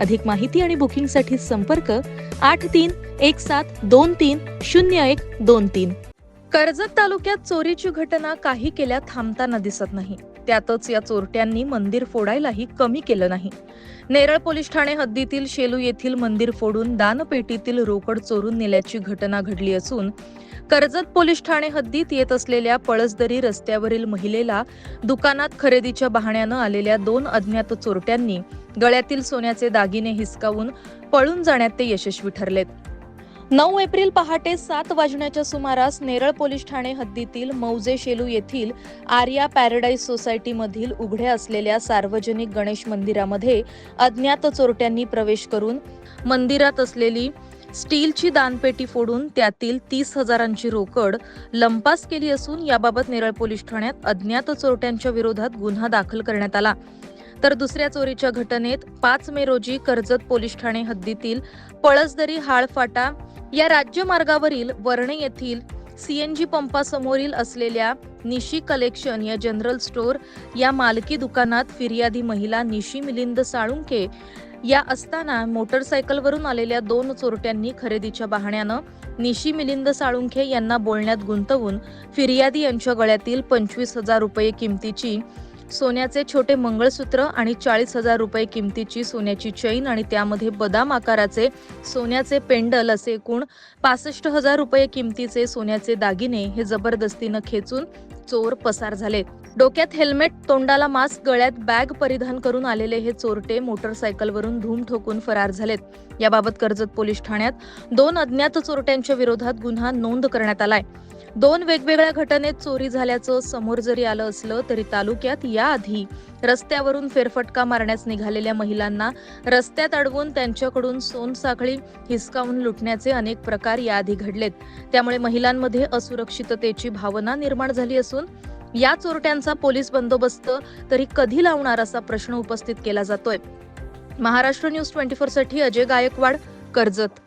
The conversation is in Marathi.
अधिक माहिती आणि बुकिंगसाठी संपर्क आठ तीन एक सात दोन तीन शून्य एक दोन तीन. कर्जत तालुक्यात चोरीची घटना काही केल्या थांबताना दिसत नाही. त्यातच या चोरट्यांनी मंदिर फोडायलाही कमी केलं नाही. नेरळ पोलीस ठाणे हद्दीतील शेलू येथील मंदिर फोडून दानपेटीतील रोकड चोरून नेल्याची घटना घडली असून कर्जत पोलीस ठाणे हद्दीत येत असलेल्या पळसदरी रस्त्यावरील महिलेला दुकानात खरेदीच्या बहाण्यानं आलेल्या दोन अज्ञात चोरट्यांनी गळ्यातील सोन्याचे दागिने हिसकावून पळून जाण्यात ते यशस्वी ठरलेत. नऊ एप्रिल पहाटे सात वाजण्याच्या सुमारास नेरळ पोलीस ठाणे हद्दीतील मौजे शेलू येथील आर्या पॅराडाईज सोसायटीमधील उघड्या असलेल्या सार्वजनिक गणेश मंदिरामध्ये अज्ञात चोरट्यांनी प्रवेश करून मंदिरात असलेली स्टीलची दानपेटी फोडून त्यातील तीस हजारांची रोकड लंपास केली असून याबाबत नेरळ पोलीस ठाण्यात अज्ञात चोरट्यांच्या विरोधात गुन्हा दाखल करण्यात आला. तर दुसऱ्या चोरीच्या घटनेत पाच मे रोजी कर्जत पोलीस ठाणे हद्दीतील पळसदरी हाळफाटा या राज्यमार्गावरील वर्णे येथील सीएनजी पंपासमोरील असलेल्या निशी कलेक्शन या जनरल स्टोअर या मालकी दुकानात फिर्यादी महिला निशी मिलिंद साळुंके या असताना मोटरसायकलवरून आलेल्या दोन चोरट्यांनी खरेदीच्या बहाण्यानं निशी मिलिंद साळुंखे यांना बोलण्यात गुंतवून फिर्यादी यांच्या गळ्यातील पंचवीस हजार रुपये किमतीची सोन्याचे छोटे मंगळसूत्र आणि चाळीस हजार रुपये किमतीची सोन्याची चैन आणि त्यामध्ये बदाम आकाराचे सोन्याचे पेंडल असे एकूण पासष्ट हजार रुपये किमतीचे सोन्याचे दागिने हे जबरदस्तीनं खेचून चोर पसार झाले. डोक्यात हेल्मेट तोंडाला मास्क गळ्यात बॅग परिधान करून आलेले हे चोरटे मोटरसायकलवरून धूम ठोकून फरार झालेत. याबाबत कर्जत पोलीस ठाण्यात दोन अज्ञात चोरट्यांच्या विरोधात गुन्हा नोंद करण्यात आलाय. दोन वेगवेगळ्या घटनेत चोरी झाल्याचं समोर जरी आलं असलं तरी तालुक्यात याआधी रस्त्यावरून फेरफटका मारण्यास निघालेल्या महिलांना रस्त्यात अडवून त्यांच्याकडून सोनसाखळी हिसकावून लुटण्याचे अनेक प्रकार याआधी घडलेत. त्यामुळे महिलांमध्ये असुरक्षिततेची भावना निर्माण झाली असून या चोरट्यांचा पोलीस बंदोबस्त तरी कधी लावणार असा प्रश्न उपस्थित केला जातोय. महाराष्ट्र न्यूज ट्वेंटी फोरसाठी अजय गायकवाड कर्जत.